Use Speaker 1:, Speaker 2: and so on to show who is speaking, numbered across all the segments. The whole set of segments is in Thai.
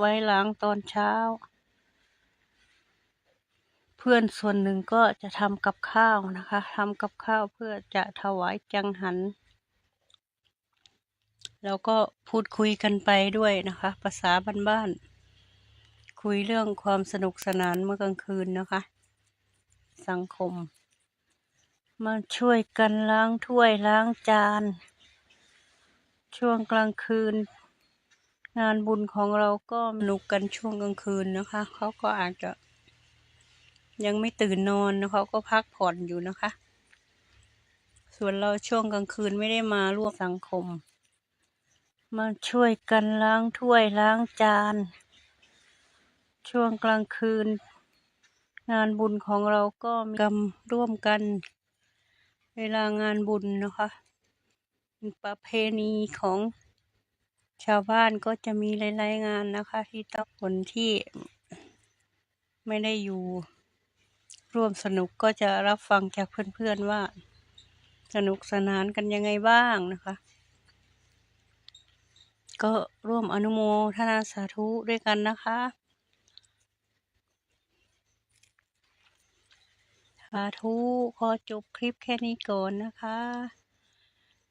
Speaker 1: ไว้ล้างตอนเช้า เพื่อนส่วนหนึ่งก็จะทำกับข้าวนะคะทำกับข้าวเพื่อจะถวายจังหัน แล้วก็พูดคุยกันไปด้วยนะคะ ภาษาบ้านๆคุยเรื่องความสนุกสนานเมื่อกลางคืนนะคะ สังคม มาช่วยกันล้างถ้วยล้างจานช่วงกลางคืน งานบุญของเราก็สนุกกันช่วงกลางคืนนะคะ เขาก็อาจจะ ยังไม่ตื่นนอนนะเขาก็พักผ่อนอยู่นะคะ ส่วนเราช่วงกลางคืนไม่ได้มาร่วมสังคม มาช่วยกันล้างถ้วยล้างจาน ช่วงกลางคืน งานบุญของเราก็มีกรรมร่วมกัน เวลางานบุญนะคะประเพณีของ ชาวบ้านก็จะมีหลายๆงานนะคะ ที่ต้องคนที่ไม่ได้อยู่ร่วมสนุกก็จะรับฟังจากเพื่อนๆว่า สนุกสนานกันยังไงบ้างนะคะ ก็ร่วมอนุโมทนาสาธุด้วยกันนะคะสาธุขอจบคลิปแค่นี้ก่อนนะคะ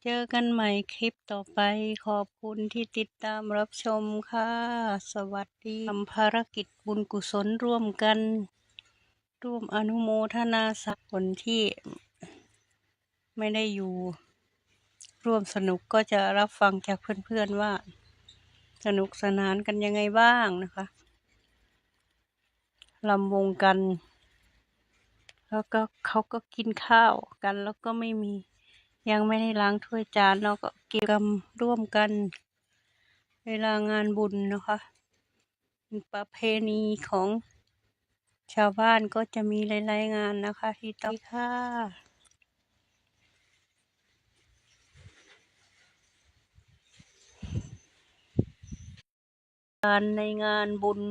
Speaker 1: เจอกันใหม่คลิปต่อไป ขอบคุณที่ติดตามรับชมค่ะ สวัสดีทำภารกิจบุญกุศลร่วมกัน ร่วมอนุโมทนาสักคนที่ไม่ได้อยู่ ร่วมสนุกก็จะรับฟังจากเพื่อนๆว่า สนุกสนานกันยังไงบ้างนะคะลำวงกัน แล้วก็เขาก็กินข้าวกันแล้วก็ไม่มี ยังไม่ได้ล้างถ้วยจานแล้วก็กินกรรมร่วมกัน เวลางานบุญนะคะเป็นประเพณีของชาวบ้านก็จะมีหลายๆงานนะคะ ที่ต้องค่ะการในงานบุญ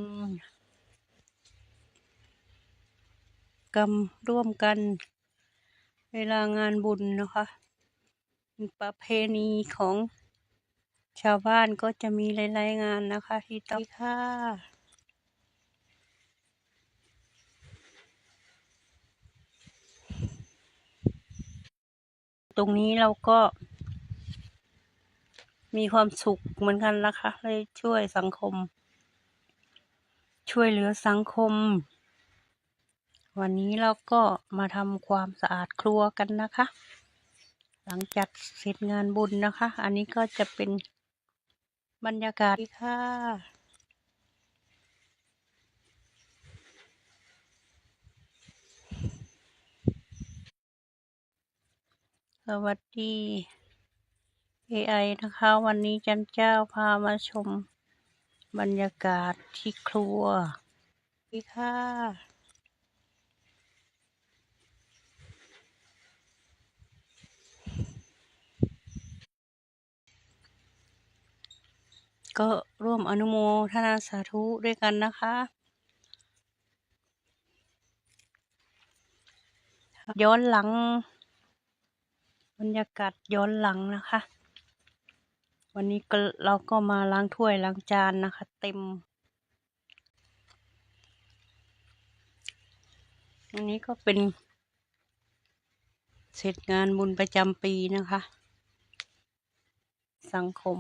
Speaker 1: กรรมร่วมกัน เวลางานบุญนะคะ เป็นประเพณีของชาวบ้านก็จะมีหลายๆงานนะคะ ที่ต้องค่ะตรงนี้เราก็ มีความสุขเหมือนกันนะคะเลยช่วยสังคม ช่วยเหลือสังคม วันนี้เราก็มาทำความสะอาดครัวกันนะคะ หลังจากเสร็จงานบุญนะคะ อันนี้ก็จะเป็นบรรยากาศค่ะ สวัสดี AI นะคะ วันนี้จันเจ้าพามาชมบรรยากาศที่ครัวดีค่ะ ก็ร่วมอนุโมทนาสาธุด้วยกันนะคะ ย้อนหลัง บรรยากาศย้อนหลังนะคะ วันนี้ก็เราก็มาล้างถ้วยล้างจานนะคะ เต็มอันนี้ก็เป็น เสร็จงานบุญประจำปีนะคะ สังคม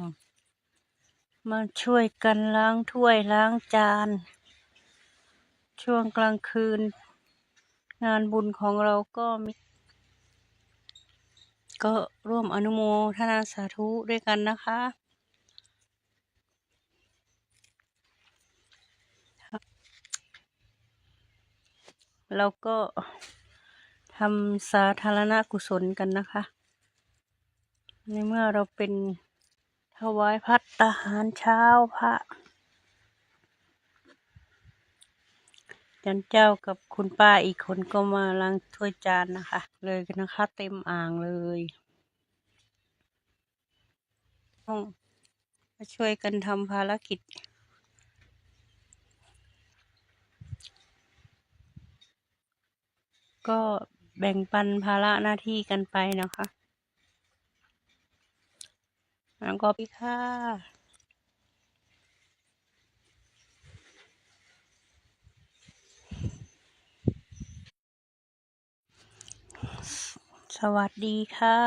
Speaker 1: มาช่วยกันล้างถ้วยล้างจาน ช่วงกลางคืน งานบุญของเราก็มีก็ร่วมอนุโมทนาสาธุด้วยกันนะคะเราก็ทำสาธารณกุศลกันนะคะ ในเมื่อเราเป็น ถวายพัตตาหารเช้าพระจันเจ้ากับคุณป้าอีกคนก็มาล้างถ้วยจานนะคะ เลยนะคะ เต็มอ่างเลยต้องมาช่วยกันทำภารกิจก็แบ่งปันภาระหน้าที่กันไปนะคะ น้งกอปิค่ะสวัสดีค่ะ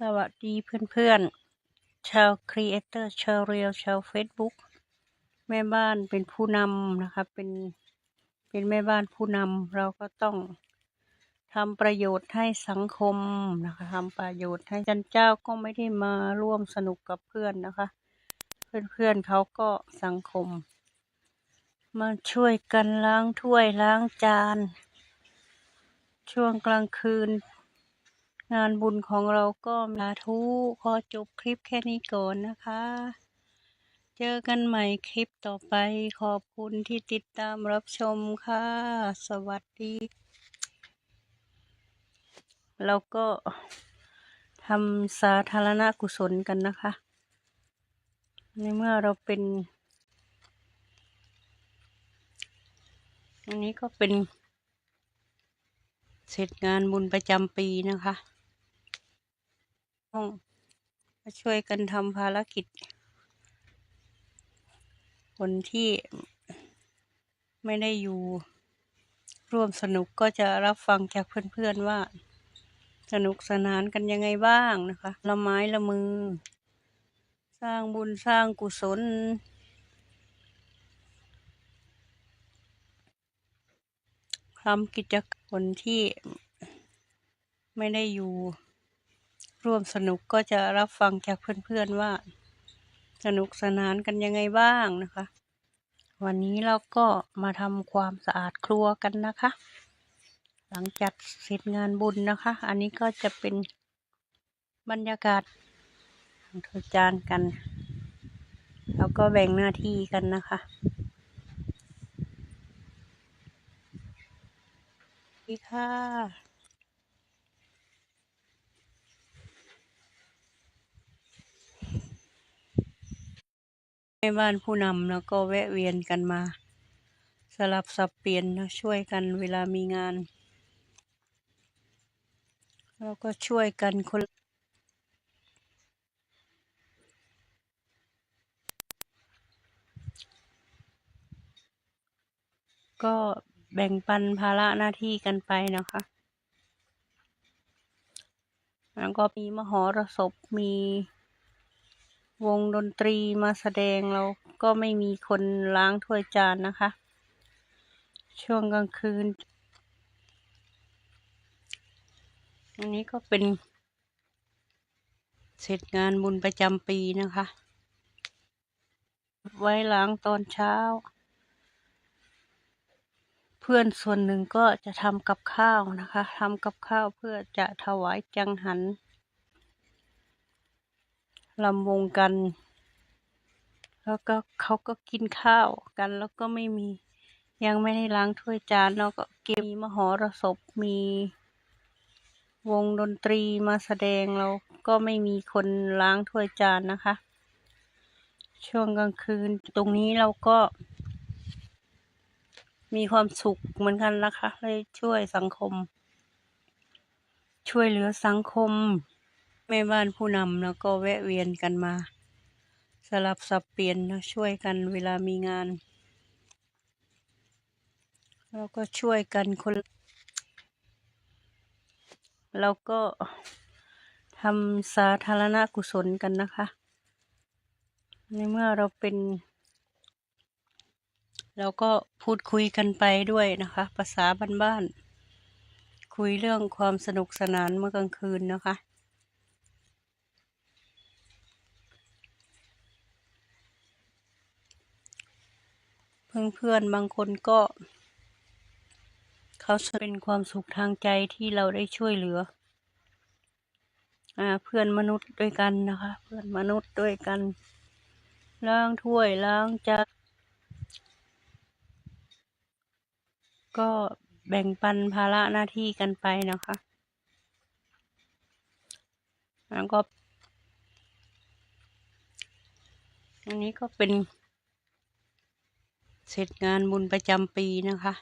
Speaker 1: สวัสดีเพื่อนๆ ชาวครีเอเตอร์ชาวเรียลชาวเฟซบุ๊กแม่บ้านเป็นผู้นำนะคะ เป็น เป็นแม่บ้านผู้นำเราก็ต้อง ทำประโยชน์ให้สังคมนะคะทำประโยชน์ให้จันเจ้าก็ไม่ได้มาร่วมสนุกกับเพื่อนนะคะ เพื่อนๆเขาก็สังคม มาช่วยกันล้างถ้วยล้างจาน ช่วงกลางคืน งานบุญของเราก็ลาทุขอจบคลิปแค่นี้ก่อนนะคะ เจอกันใหม่คลิปต่อไปขอบคุณที่ติดตามรับชมค่ะ สวัสดี แล้วก็ทำสาธารณกุศลกันนะคะ ในเมื่อเราเป็น อันนี้ก็เป็น เสร็จงานบุญประจำปีนะคะต้องช่วยกันทำภารกิจ คนที่ไม่ได้อยู่ร่วมสนุกก็จะรับฟังจากเพื่อนๆว่า สนุกสนานกันยังไงบ้างนะคะ ละไม้ละมือ สร้างบุญสร้างกุศล ทำกิจกรรมที่ไม่ได้อยู่ ร่วมสนุกก็จะรับฟังจากเพื่อนๆว่า สนุกสนานกันยังไงบ้างนะคะ วันนี้เราก็มาทำความสะอาดครัวกันนะคะ หลังจากเสร็จงานบุญนะคะ อันนี้ก็จะเป็นบรรยากาศทำจานกัน แล้วก็แบ่งหน้าที่กันนะคะ ดีค่ะแม่บ้านผู้นำแล้วก็แวะเวียนกันมา สลับสับเปลี่ยนนะช่วยกันเวลามีงาน แล้วก็ช่วยกันคนก็แบ่งปันภาระหน้าที่กันไปนะคะ แล้วก็มีมหรสพ มีวงดนตรีมาแสดงเราก็ไม่มีคนล้างถ้วยจานนะคะ ช่วงกลางคืน อันนี้ก็เป็น เสร็จงานบุญประจำปีนะคะ ไว้ล้างตอนเช้า เพื่อนส่วนหนึ่งก็จะทำกับข้าวนะคะทำกับข้าวเพื่อจะถวายจังหันลำวงกัน แล้วก็เขาก็กินข้าวกันแล้วก็ไม่มี ยังไม่ได้ล้างถ้วยจานแล้วก็เก็บมีมหรสพมี วงดนตรีมาแสดงเราก็ไม่มีคนล้างถ้วยจานนะคะ ช่วงกลางคืนตรงนี้เราก็ มีความสุขเหมือนกันนะคะเลยช่วยสังคม ช่วยเหลือสังคมแม่บ้านผู้นำแล้วก็แวะเวียนกันมา สลับสับเปลี่ยนนะช่วยกันเวลามีงาน แล้วก็ช่วยกันคน แล้วก็ทำสาธารณกุศลกันนะคะ ในเมื่อเราเป็น เราก็พูดคุยกันไปด้วยนะคะ ภาษาบ้านๆ คุยเรื่องความสนุกสนานเมื่อกลางคืนนะคะเพื่อนๆบางคนก็ เขาเป็นความสุขทางใจที่เราได้ช่วยเหลืออ่าเพื่อนมนุษย์ด้วยกันนะคะ เพื่อนมนุษย์ด้วยกัน ล้างถ้วยล้างจานก็แบ่งปันภาระหน้าที่กันไปนะคะแล้วก็ อันนี้ก็เป็นเสร็จงานบุญประจำปีนะคะ